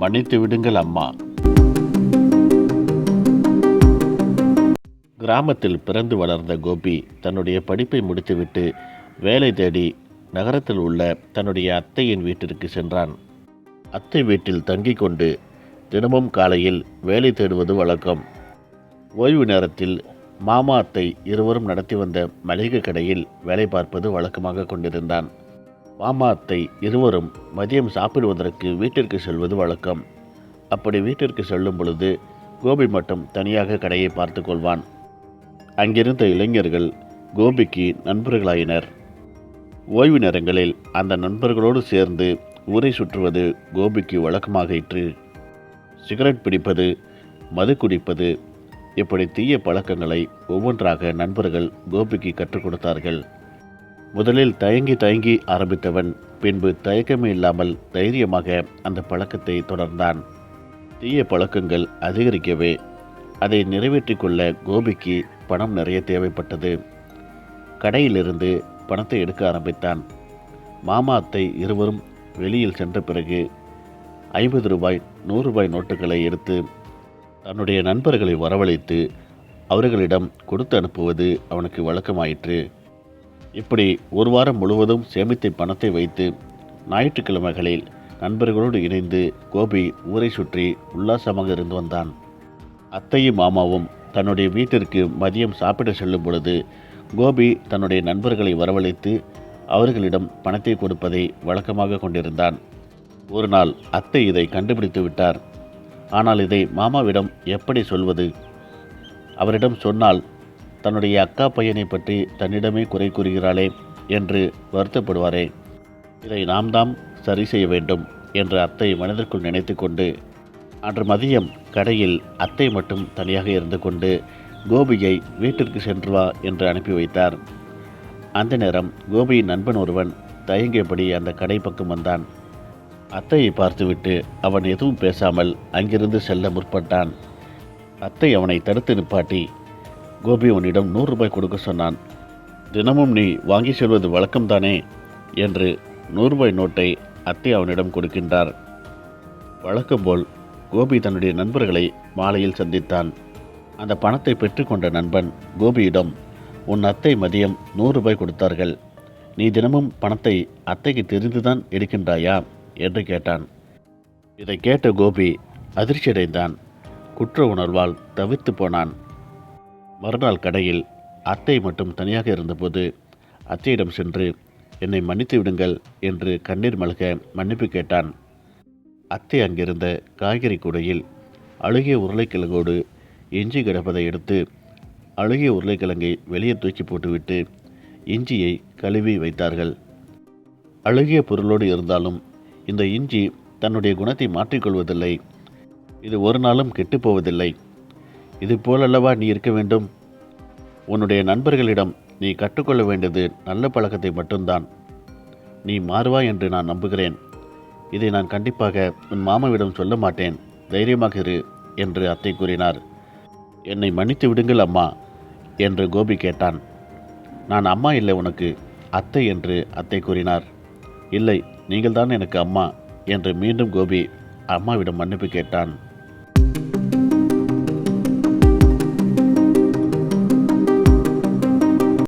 மன்னித்து விடுங்கள் அம்மா. கிராமத்தில் பிறந்து வளர்ந்த கோபி தன்னுடைய படிப்பை முடித்துவிட்டு வேலை தேடி நகரத்தில் உள்ள தன்னுடைய அத்தையின் வீட்டிற்கு சென்றான். அத்தை வீட்டில் தங்கிக் கொண்டு தினமும் காலையில் வேலை தேடுவது வழக்கம். ஓய்வு நேரத்தில் மாமா அத்தை இருவரும் நடத்தி வந்த மளிகை கடையில் வேலை பார்ப்பது வழக்கமாக கொண்டிருந்தான். மாமாத்தை இருவரும் மதியம் சாப்பிடுவதற்கு வீட்டிற்கு செல்வது வழக்கம். அப்படி வீட்டிற்கு செல்லும் பொழுது கோபி மட்டும் தனியாக கடையை பார்த்து கொள்வான். அங்கிருந்த இளைஞர்கள் கோபிக்கு நண்பர்களாயினர். ஓய்வு நேரங்களில் அந்த நண்பர்களோடு சேர்ந்து ஊரை சுற்றுவது கோபிக்கு வழக்கமாகிற்று சிகரெட் பிடிப்பது மது குடிப்பது இப்படி தீய பழக்கங்களை ஒவ்வொன்றாக நண்பர்கள் கோபிக்கு கற்றுக் கொடுத்தார்கள். முதலில் தயங்கி தயங்கி ஆரம்பித்தவன் பின்பு தயக்கமே இல்லாமல் தைரியமாக அந்த பழக்கத்தை தொடர்ந்தான். தீய பழக்கங்கள் அதிகரிக்கவே அதை நிறைவேற்றிக் கொள்ள கோபிக்கு பணம் நிறைய தேவைப்பட்டது. கடையிலிருந்து பணத்தை எடுக்க ஆரம்பித்தான். மாமா அத்தை இருவரும் வெளியில் சென்ற பிறகு ஐம்பது ரூபாய் நூறு ரூபாய் நோட்டுகளை எடுத்து தன்னுடைய நண்பர்களை வரவழைத்து அவர்களிடம் கொடுத்து அனுப்புவது அவனுக்கு வழக்கமாயிற்று. இப்படி ஒரு வாரம் முழுவதும் சேமித்த பணத்தை வைத்து ஞாயிற்றுக்கிழமைகளில் நண்பர்களோடு இணைந்து கோபி ஊரை சுற்றி உல்லாசமாக இருந்து வந்தான். அத்தையும் மாமாவும் தன்னுடைய வீட்டிற்கு மதியம் சாப்பிட செல்லும் பொழுது கோபி தன்னுடைய நண்பர்களை வரவழைத்து அவர்களிடம் பணத்தை கொடுப்பதை வழக்கமாக கொண்டிருந்தான். ஒரு நாள் அத்தை இதை கண்டுபிடித்து விட்டார். ஆனால் இதை மாமாவிடம் எப்படி சொல்வது? அவரிடம் சொன்னால் தன்னுடைய அக்கா பையனை பற்றி தன்னிடமே குறை கூறுகிறாளே என்று வருத்தப்படுவாரே. இதை நாம் தாம் சரி செய்ய வேண்டும் என்று அத்தை மனதிற்குள் நினைத்து கொண்டு அன்று மதியம் கடையில் அத்தை மட்டும் தனியாக இருந்து கொண்டு கோபியை வீட்டிற்கு சென்று வா என்று அனுப்பி வைத்தார். அந்த நேரம் கோபியின் நண்பன் ஒருவன் தயங்கியபடி அந்த கடை பக்கம் வந்தான். அத்தையை பார்த்துவிட்டு அவன் எதுவும் பேசாமல் அங்கிருந்து செல்ல முற்பட்டான். அத்தை அவனை தடுத்து நிப்பாட்டி கோபி உன்னிடம் நூறு ரூபாய் கொடுக்க சொன்னான். தினமும் நீ வாங்கி செல்வது வழக்கம்தானே? என்று நூறு ரூபாய் நோட்டை அத்தை அவனிடம் கொடுக்கின்றார். வழக்கம்போல் கோபி தன்னுடைய நண்பர்களை மாலையில் சந்தித்தான். அந்த பணத்தை பெற்றுக்கொண்ட நண்பன் கோபியிடம் உன் அத்தை மதியம் நூறு ரூபாய் கொடுத்தார்கள். நீ தினமும் பணத்தை அத்தைக்கு தெரிந்துதான் எடுக்கின்றாயா? என்று கேட்டான். இதை கேட்ட கோபி அதிர்ச்சியடைந்தான். குற்ற உணர்வால் தவித்து போனான். மறுநாள் கடையில் அத்தை மட்டும் தனியாக இருந்தபோது அத்தையிடம் சென்று என்னை மன்னித்து விடுங்கள் என்று கண்ணீர் மல்க மன்னிப்பு கேட்டான். அத்தை அங்கிருந்த காய்கறி கூடையில் அழுகிய உருளைக்கிழங்கோடு இஞ்சி கிடப்பதை எடுத்து அழுகிய உருளைக்கிழங்கை வெளியே தூக்கி போட்டுவிட்டு இஞ்சியை கழுவி வைத்தார்கள். அழுகிய பொருளோடு இருந்தாலும் இந்த இஞ்சி தன்னுடைய குணத்தை மாற்றிக்கொள்வதில்லை. இது ஒரு நாளும் கெட்டுப்போவதில்லை இது போலல்லவா நீ இருக்க வேண்டும். உன்னுடைய நண்பர்களிடம் நீ கற்றுக்கொள்ள வேண்டியது நல்ல பழக்கத்தை மட்டும்தான். நீ மாறுவா என்று நான் நம்புகிறேன். இதை நான் கண்டிப்பாக உன் மாமாவிடம் சொல்ல மாட்டேன். தைரியமாக இரு என்று அத்தை கூறினார். என்னை மன்னித்து விடுங்கள் அம்மா என்று கோபி கேட்டான். நான் அம்மா இல்லை உனக்கு அத்தை என்று அத்தை கூறினார். இல்லை நீங்கள்தான் எனக்கு அம்மா என்று மீண்டும் கோபி அம்மாவிடம் மன்னிப்பு கேட்டான்.